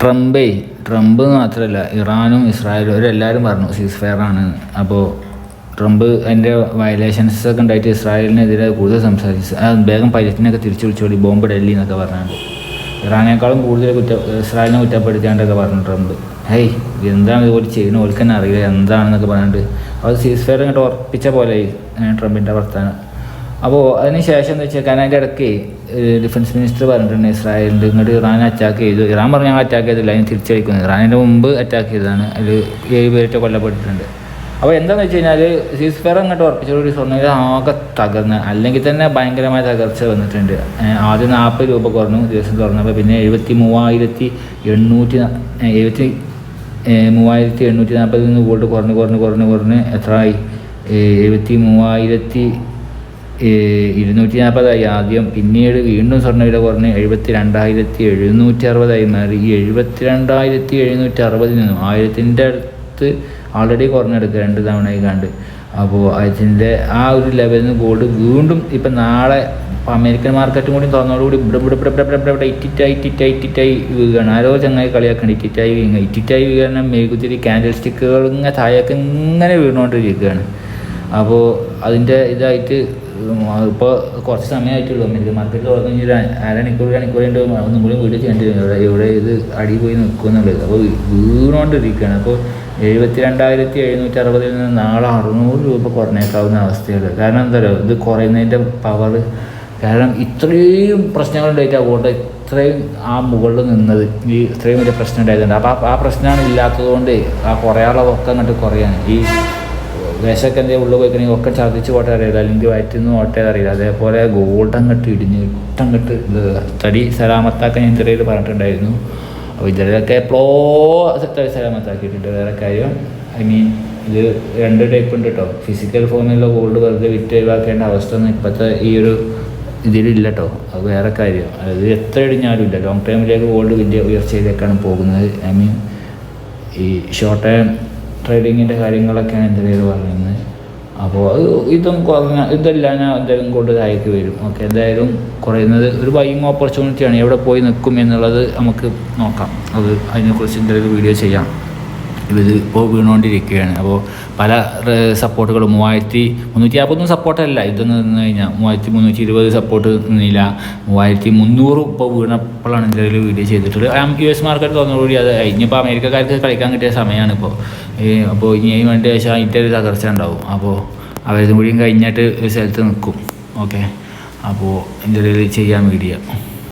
ട്രംപേ Trump മാത്രമല്ല ഇറാനും ഇസ്രായേലും ഇവരെല്ലാവരും പറഞ്ഞു സീസ് ഫയർ ആണ്. അപ്പോൾ ട്രംപ് അതിന്റെ വയലേഷൻസ് ഒക്കെ ഉണ്ടായിട്ട് ഇസ്രായേലിനെതിരെ കൂടുതൽ സംസാരിച്ചു വേഗം പൈലറ്റിനൊക്കെ തിരിച്ചു വിളിച്ചോടി ബോംബ് ഡൽഹി എന്നൊക്കെ പറഞ്ഞാണ്ട്. ഇറാനേക്കാളും കൂടുതൽ കുറ്റ ഇസ്രായേലിനെ കുറ്റപ്പെടുത്തിയാണ്ടൊക്കെ പറഞ്ഞു ട്രംപ്. ഹേയ് എന്താണ് ഇതുപോലെ ചെയ്യുന്ന ഓർക്ക് തന്നെ അറിയില്ല എന്താണെന്നൊക്കെ പറഞ്ഞിട്ട് അത് സീസ് ഫയർ ഇങ്ങോട്ട് ഉറപ്പിച്ച പോലെ ട്രംപിന്റെ വർത്താനം. അപ്പോൾ അതിന് ശേഷം എന്ന് വെച്ചാൽ കാരണം അതിന്റെ ഇടയ്ക്ക് ഡിഫൻസ് മിനിസ്റ്റർ പറഞ്ഞിട്ടുണ്ട് ഇസ്രായേലിൽ ഇങ്ങോട്ട് ഇറാൻ അറ്റാക്ക് ചെയ്തു. ഇറാൻ പറഞ്ഞു ഞങ്ങൾ അറ്റാക്ക് ചെയ്തില്ല അതിന് തിരിച്ചടിക്കുന്നത് ഇറാനിന്റെ മുമ്പ് അറ്റാക്ക് ചെയ്തതാണ്. അതിൽ ഏഴ് പേരൊക്കെ കൊല്ലപ്പെട്ടിട്ടുണ്ട്. അപ്പോൾ എന്താണെന്ന് വെച്ച് കഴിഞ്ഞാൽ സീസ് ഫെയർ അങ്ങോട്ട് ഉറപ്പിച്ചോടുകൂടി സ്വർണയിൽ ആകെ തകർന്ന് അല്ലെങ്കിൽ തന്നെ ഭയങ്കരമായ തകർച്ച വന്നിട്ടുണ്ട്. ആദ്യം നാൽപ്പത് രൂപ കുറഞ്ഞു ദിവസം തുറന്നപ്പോൾ പിന്നെ എഴുപത്തി മൂവായിരത്തി എണ്ണൂറ്റി എഴുപത്തി മൂവായിരത്തി എണ്ണൂറ്റി നാൽപ്പതിൽ നിന്ന് ഗോൾഡ് കുറഞ്ഞ് കുറഞ്ഞ് കുറഞ്ഞ് കുറഞ്ഞ് എത്രയായി എഴുപത്തി മൂവായിരത്തി ഇരുന്നൂറ്റി നാൽപ്പതായി ആദ്യം പിന്നീട് വീണ്ടും സ്വർണവില കുറഞ്ഞ് എഴുപത്തി രണ്ടായിരത്തി എഴുന്നൂറ്റി അറുപതായി മാറി. ഈ എഴുപത്തി രണ്ടായിരത്തി എഴുന്നൂറ്റി അറുപതിൽ നിന്നും ആയിരത്തിന്റെ അടുത്ത് ആൾറെഡി കുറഞ്ഞെടുക്കുക രണ്ട് തവണയായി കണ്ട്. അപ്പോൾ അതിന്റെ ആ ഒരു ലെവലിൽ നിന്ന് ഗോൾഡ് വീണ്ടും ഇപ്പം നാളെ അമേരിക്കൻ മാർക്കറ്റും കൂടി തുറന്നതോടുകൂടി ഇവിടെ ഇവിടെ ഇവിടെ ഇവിടെ ഇവിടെ ഇവിടെ ഇറ്റിറ്റായി ഇറ്റിറ്റായി ഇറ്റിറ്റായി വീഴുകയാണ്. ആരോ ചങ്ങായി കളിയാക്കണം ഇറ്റിറ്റായി വീങ്ങ ഇറ്റിറ്റായി വീഴുന്ന മെഴുകുതിരി ക്യാൻഡിൽ സ്റ്റിക്കുകൾ ഇങ്ങനെ താഴേക്ക് ഇങ്ങനെ വീണുകൊണ്ടിരിക്കുകയാണ്. അപ്പോൾ അതിന്റെ ഇതായിട്ട് ഇപ്പോൾ കുറച്ച് സമയമായിട്ടുള്ളൂ അമേരിക്കൻ മാർക്കറ്റ് തുറന്നു ഒരു അരമണിക്കൂർ മണിക്കൂർ ഉണ്ട് ഒന്നും കൂടി വീട് ചെയ്യേണ്ടി വരും ഇവിടെ ഇവിടെ ഇത് അടി പോയി നിൽക്കുന്നുള്ളത് അപ്പോൾ വീണുകൊണ്ടിരിക്കുകയാണ് അപ്പോൾ എഴുപത്തി രണ്ടായിരത്തി എഴുന്നൂറ്റി അറുപതിൽ നിന്ന് നാളെ അറുന്നൂറ് രൂപ കുറഞ്ഞേക്കാവുന്ന അവസ്ഥയുള്ളത് കാരണം എന്താ ഇത് കുറയുന്നതിന്റെ പവർ കാരണം ഇത്രയും പ്രശ്നങ്ങളുണ്ടായിട്ട് അതുകൊണ്ട് ഇത്രയും ആ മുകളിൽ നിന്നത്. ഈ ഇത്രയും വലിയ പ്രശ്നം ഉണ്ടായതുകൊണ്ട്. അപ്പോൾ ആ- പ്രശ്നമാണ് ഇല്ലാത്തതുകൊണ്ട് ആ കുറയാനുള്ളതൊക്കെ അങ്ങോട്ട് കുറയാണ്. ഈ വിശക്ക് എന്തെങ്കിലും ഉള്ളിൽ പോയിക്കണെങ്കിൽ ഒക്കെ ഛർദ്ദിച്ച് പോട്ടെ അറിയില്ല. അല്ലെങ്കിൽ വയറ്റിൽ നിന്ന് ഓട്ടേ അറിയില്ല. അതേപോലെ ഗോൾഡ് അങ്ങോട്ട് ഇടിഞ്ഞ് ഇട്ടങ്ങട്ട് തടി സലാമത്താക്കാൻ ഞാൻ ചെറിയത് പറഞ്ഞിട്ടുണ്ടായിരുന്നു. അപ്പോൾ ഇതിലൊക്കെ എപ്പോഴോ തടി സലാമത്താക്കിയിട്ടുണ്ട്. വേറെ കാര്യം ഐ മീൻ ഇത് രണ്ട് ടൈപ്പ് ഉണ്ട് കേട്ടോ ഫിസിക്കൽ ഫോമിലുള്ള ഗോൾഡ് വെറുതെ വിറ്റ് ഒഴിവാക്കേണ്ട അവസ്ഥ ഒന്നും ഇപ്പോഴത്തെ ഈ ഒരു ഇതിലില്ല കേട്ടോ അത് വേറെ കാര്യം. അത് എത്ര ഇടിഞ്ഞാലും ഇല്ല. ലോങ് ടൈമിലേക്ക് ഗോൾഡ് വലിയ ഉയർച്ചയിലേക്കാണ് പോകുന്നത്. ഐ മീൻ ഈ ഷോർട്ട് ടൈം ട്രേഡിങ്ങിന്റെ കാര്യങ്ങളൊക്കെയാണ് എന്റെ പേര് പറയുന്നത് അപ്പോൾ ഇതും കുറഞ്ഞ ഇതെല്ലാം ഞാൻ എന്തായാലും കൊണ്ട് താഴേക്ക് വരും. ഓക്കെ എന്തായാലും കുറയുന്നത് ഒരു ബൈങ് ഓപ്പർച്യൂണിറ്റിയാണ് എവിടെ പോയി നിൽക്കും എന്നുള്ളത് നമുക്ക് നോക്കാം. അത് അതിനെക്കുറിച്ച് എന്തെങ്കിലും വീഡിയോ ചെയ്യാം. ഇത് ഇപ്പോൾ വീണുകൊണ്ടിരിക്കുകയാണ്. അപ്പോൾ പല സപ്പോർട്ടുകളും മൂവായിരത്തി മുന്നൂറ്റി നാൽപ്പതൊന്നും സപ്പോർട്ടല്ല. ഇതെന്ന് നിന്ന് കഴിഞ്ഞാൽ മൂവായിരത്തി മുന്നൂറ്റി ഇരുപത് സപ്പോർട്ട് നിന്നില്ല. മൂവായിരത്തി മുന്നൂറ് ഇപ്പോൾ വീണപ്പോഴാണ് എന്തെങ്കിലും വീഡിയോ ചെയ്തിട്ടുള്ളത്. ആ യു എസ് മാർക്കറ്റ് തോന്നുകൂടി അത് ഇനിയിപ്പോൾ അമേരിക്കക്കാർക്ക് കളിക്കാൻ കിട്ടിയ സമയമാണ് ഇപ്പോൾ. അപ്പോൾ ഇനി അതിന് വേണ്ടി ശേഷം അതിന്റെ ഒരു തകർച്ച ഉണ്ടാവും. അപ്പോൾ അവരും കൂടിയും കഴിഞ്ഞിട്ട് ഒരു സ്ഥലത്ത് നിൽക്കും. ഓക്കെ. അപ്പോൾ എന്തെങ്കിലും ചെയ്യാൻ വീഡിയോ